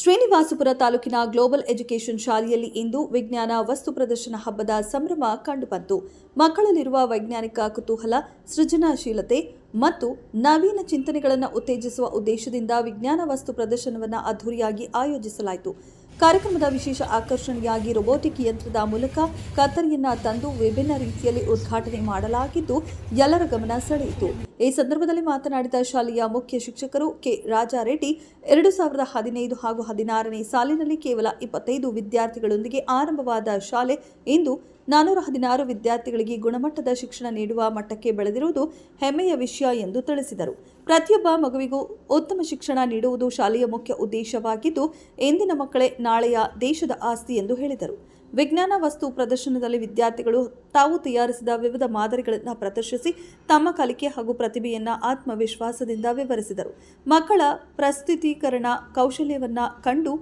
ಶ್ರೀನಿವಾಸಪುರ ತಾಲೂಕಿನ global education ಶಾಲೆಯಲ್ಲಿ ಇಂದು ವಿಜ್ಞಾನ ವಸ್ತು ಪ್ರದರ್ಶನ ಹಬ್ಬದ ಸಂಭ್ರಮ ಕಂಡುಬಂತು. ಮಕ್ಕಳಲ್ಲಿರುವ ವೈಜ್ಞಾನಿಕ ಕುತೂಹಲ, ಸೃಜನಶೀಲತೆ ಮತ್ತು ನವೀನ ಚಿಂತನೆಗಳನ್ನು ಉತ್ತೇಜಿಸುವ ಉದ್ದೇಶದಿಂದ ವಿಜ್ಞಾನ ವಸ್ತು ಪ್ರದರ್ಶನವನ್ನು ಅದ್ದೂರಿಯಾಗಿ ಆಯೋಜಿಸಲಾಯಿತು. ಕಾರ್ಯಕ್ರಮದ ವಿಶೇಷ ಆಕರ್ಷಣೆಯಾಗಿ ರೊಬೋಟಿಕ್ ಯಂತ್ರದ ಮೂಲಕ ಕತ್ತರಿಯನ್ನ ತಂದು ವಿಭಿನ್ನ ರೀತಿಯಲ್ಲಿ ಉದ್ಘಾಟನೆ ಮಾಡಲಾಗಿದ್ದು, ಎಲ್ಲರ ಗಮನ ಸೆಳೆಯಿತು. ಈ ಸಂದರ್ಭದಲ್ಲಿ ಮಾತನಾಡಿದ ಶಾಲೆಯ ಮುಖ್ಯ ಶಿಕ್ಷಕರು ಕೆ. ರಾಜಾರೆಡ್ಡಿ, ಎರಡು ಸಾವಿರದ ಹದಿನೈದು ಹಾಗೂ ಹದಿನಾರನೇ ಸಾಲಿನಲ್ಲಿ ಕೇವಲ ಇಪ್ಪತ್ತೈದು ವಿದ್ಯಾರ್ಥಿಗಳೊಂದಿಗೆ ಆರಂಭವಾದ ಶಾಲೆ ಇಂದು ನಾನೂರ ಹದಿನಾರು ವಿದ್ಯಾರ್ಥಿಗಳಿಗೆ ಗುಣಮಟ್ಟದ ಶಿಕ್ಷಣ ನೀಡುವ ಮಟ್ಟಕ್ಕೆ ಬೆಳೆದಿರುವುದು ಹೆಮ್ಮೆಯ ವಿಷಯ ಎಂದು ತಿಳಿಸಿದರು. ಪ್ರತಿಯೊಬ್ಬ ಮಗುವಿಗೂ ಉತ್ತಮ ಶಿಕ್ಷಣ ನೀಡುವುದು ಶಾಲೆಯ ಮುಖ್ಯ ಉದ್ದೇಶವಾಗಿದ್ದು, ಇಂದಿನ ಮಕ್ಕಳೇ ನಾಳೆಯ ದೇಶದ ಆಸ್ತಿ ಎಂದು ಹೇಳಿದರು. ವಿಜ್ಞಾನ ವಸ್ತು ಪ್ರದರ್ಶನದಲ್ಲಿ ವಿದ್ಯಾರ್ಥಿಗಳು ತಾವು ತಯಾರಿಸಿದ ವಿವಿಧ ಮಾದರಿಗಳನ್ನು ಪ್ರದರ್ಶಿಸಿ, ತಮ್ಮ ಕಲಿಕೆ ಹಾಗೂ ಪ್ರತಿಭೆಯನ್ನು ಆತ್ಮವಿಶ್ವಾಸದಿಂದ ವಿವರಿಸಿದರು. ಮಕ್ಕಳ ಪ್ರಸ್ತುತೀಕರಣ ಕೌಶಲ್ಯವನ್ನು ಕಂಡು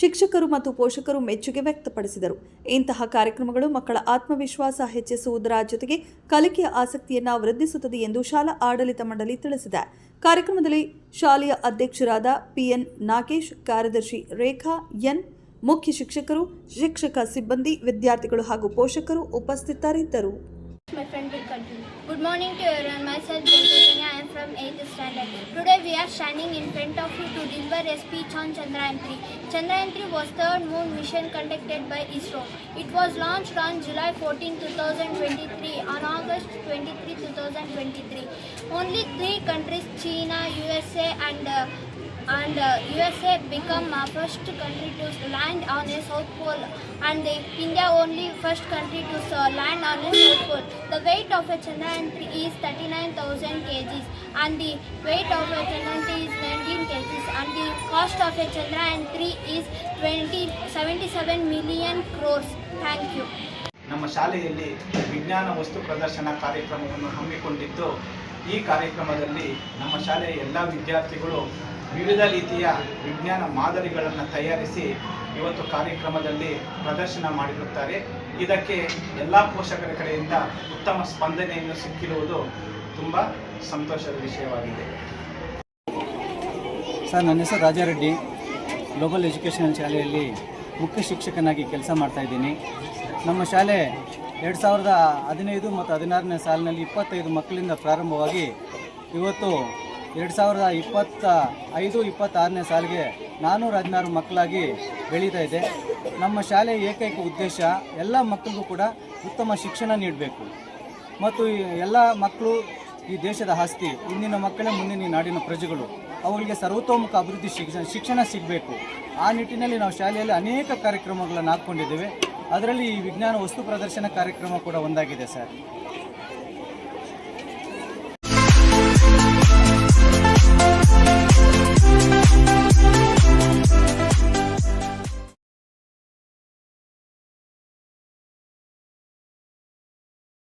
ಶಿಕ್ಷಕರು ಮತ್ತು ಪೋಷಕರು ಮೆಚ್ಚುಗೆ ವ್ಯಕ್ತಪಡಿಸಿದರು. ಇಂತಹ ಕಾರ್ಯಕ್ರಮಗಳು ಮಕ್ಕಳ ಆತ್ಮವಿಶ್ವಾಸ ಹೆಚ್ಚಿಸುವುದರ ಜೊತೆಗೆ ಕಲಿಕೆಯ ಆಸಕ್ತಿಯನ್ನು ವೃದ್ಧಿಸುತ್ತದೆ ಎಂದು ಶಾಲಾ ಆಡಳಿತ ಮಂಡಳಿ ತಿಳಿಸಿದೆ. ಕಾರ್ಯಕ್ರಮದಲ್ಲಿ ಶಾಲೆಯ ಅಧ್ಯಕ್ಷರಾದ ಪಿಎನ್ ನಾಗೇಶ್, ಕಾರ್ಯದರ್ಶಿ ರೇಖಾ, ಎನ್ ಮುಖ್ಯ ಶಿಕ್ಷಕರು, ಶಿಕ್ಷಕ ಸಿಬ್ಬಂದಿ, ವಿದ್ಯಾರ್ಥಿಗಳು ಹಾಗೂ ಪೋಷಕರು ಉಪಸ್ಥಿತರಿದ್ದರು. My friend will continue. Good morning to everyone. Myself Jyotirani. I am from 8th standard. Today we are standing in front of you to deliver a speech on Chandrayaan 3. Chandrayaan 3 was third moon mission conducted by ISRO. It was launched on July 14, 2023 on August 23, 2023. Only three countries, China, USA and uh, and uh, USA become uh, first country to land on a south pole and the India only first country to uh, land on a south pole. The weight of a Chandrayaan 3 is 39,000 kgs and the weight of a Chandrayaan 3 is 19 kgs and the cost of a Chandrayaan 3 is 20, 77 million crores. Thank you. ನಮ್ಮ ಶಾಲೆಯಲ್ಲಿ ವಿಜ್ಞಾನ ವಸ್ತು ಪ್ರದರ್ಶನ ಕಾರ್ಯಕ್ರಮವನ್ನು ಹಮ್ಮಿಕೊಂಡಿದ್ದು ಈ ಕಾರ್ಯಕ್ರಮದಲ್ಲಿ ನಮ್ಮ ಶಾಲೆಯ ಎಲ್ಲ ವಿದ್ಯಾರ್ಥಿಗಳು ವಿವಿಧ ರೀತಿಯ ವಿಜ್ಞಾನ ಮಾದರಿಗಳನ್ನು ತಯಾರಿಸಿ ಇವತ್ತು ಕಾರ್ಯಕ್ರಮದಲ್ಲಿ ಪ್ರದರ್ಶನ ಮಾಡಿರುತ್ತಾರೆ. ಇದಕ್ಕೆ ಎಲ್ಲ ಪೋಷಕರ ಕಡೆಯಿಂದ ಉತ್ತಮ ಸ್ಪಂದನೆಯನ್ನು ಸಿಕ್ಕಿರುವುದು ತುಂಬ ಸಂತೋಷದ ವಿಷಯವಾಗಿದೆ. ಸರ್, ನನ್ನ ಹೆಸರು ರಾಜಾರೆಡ್ಡಿ. ಗ್ಲೋಬಲ್ ಎಜುಕೇಷನಲ್ ಶಾಲೆಯಲ್ಲಿ ಮುಖ್ಯ ಶಿಕ್ಷಕನಾಗಿ ಕೆಲಸ ಮಾಡ್ತಾಯಿದ್ದೀನಿ ನಮ್ಮ ಶಾಲೆ ಎರಡು ಸಾವಿರದ ಹದಿನೈದು ಮತ್ತು ಹದಿನಾರನೇ ಸಾಲಿನಲ್ಲಿ ಇಪ್ಪತ್ತೈದು ಮಕ್ಕಳಿಂದ ಪ್ರಾರಂಭವಾಗಿ ಇವತ್ತು ಎರಡು ಸಾವಿರದ ಇಪ್ಪತ್ತ ಐದು ಇಪ್ಪತ್ತಾರನೇ ಸಾಲಿಗೆ ನಾನ್ನೂರ ಹದಿನಾರು ಮಕ್ಕಳಾಗಿ ಬೆಳೀತಾ ಇದೆ. ನಮ್ಮ ಶಾಲೆಯ ಏಕೈಕ ಉದ್ದೇಶ ಎಲ್ಲ ಮಕ್ಕಳಿಗೂ ಕೂಡ ಉತ್ತಮ ಶಿಕ್ಷಣ ನೀಡಬೇಕು. ಮತ್ತು ಎಲ್ಲ ಮಕ್ಕಳು ಈ ದೇಶದ ಆಸ್ತಿ, ಇಂದಿನ ಮಕ್ಕಳೇ ಮುಂದಿನ ನಾಡಿನ ಪ್ರಜೆಗಳು. ಅವರಿಗೆ ಸರ್ವತೋಮುಖ ಅಭಿವೃದ್ಧಿ ಶಿಕ್ಷಣ ಶಿಕ್ಷಣ ಸಿಗಬೇಕು. ಆ ನಿಟ್ಟಿನಲ್ಲಿ ನಾವು ಶಾಲೆಯಲ್ಲಿ ಅನೇಕ ಕಾರ್ಯಕ್ರಮಗಳನ್ನು ಹಾಕ್ಕೊಂಡಿದ್ದೇವೆ. ಅದರಲ್ಲಿ ಈ ವಿಜ್ಞಾನ ವಸ್ತು ಪ್ರದರ್ಶನ ಕಾರ್ಯಕ್ರಮ ಕೂಡ ಒಂದಾಗಿದೆ ಸರ್.